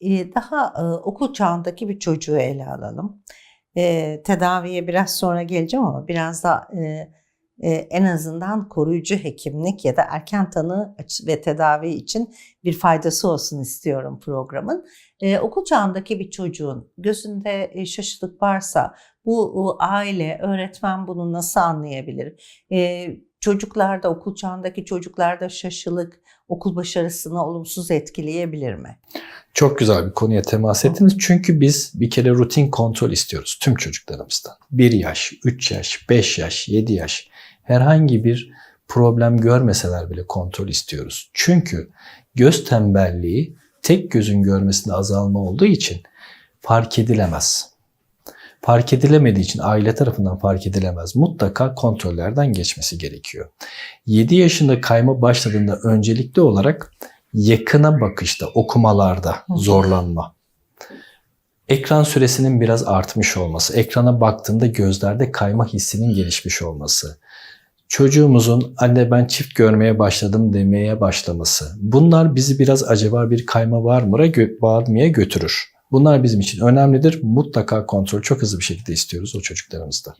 Eee, daha, ııı, okul çağındaki bir çocuğu ele alalım. Eee, tedaviye biraz sonra geleceğim ama biraz da, eee, eee, en azından koruyucu hekimlik ya da erken tanı ve tedavi için bir faydası olsun istiyorum programın. Eee, okul çağındaki bir çocuğun gözünde, eee, şaşılık varsa bu, uuu, aile, öğretmen bunu nasıl anlayabilir? Eee, çocuklarda, okul çağındaki çocuklarda şaşılık okul başarısını olumsuz etkileyebilir mi? Çok güzel bir konuya temas ettiniz. Çünkü biz bir kere rutin kontrol istiyoruz tüm çocuklarımızdan. 1 yaş, 3 yaş, 5 yaş, 7 yaş herhangi bir problem görmeseler bile kontrol istiyoruz. Çünkü göz tembelliği tek gözün görmesinde azalma olduğu için fark edilemez. Fark edilemediği için aile tarafından fark edilemez. Mutlaka kontrollerden geçmesi gerekiyor. 7 yaşında kayma başladığında öncelikli olarak yakına bakışta, okumalarda zorlanma. Ekran süresinin biraz artmış olması, ekrana baktığında gözlerde kayma hissinin gelişmiş olması, çocuğumuzun anne ben çift görmeye başladım demeye başlaması. Bunlar bizi biraz acaba bir kayma var mı gö- varmaya götürür. Bunlar bizim için önemlidir. Mutlaka kontrol çok hızlı bir şekilde istiyoruz o çocuklarımızda.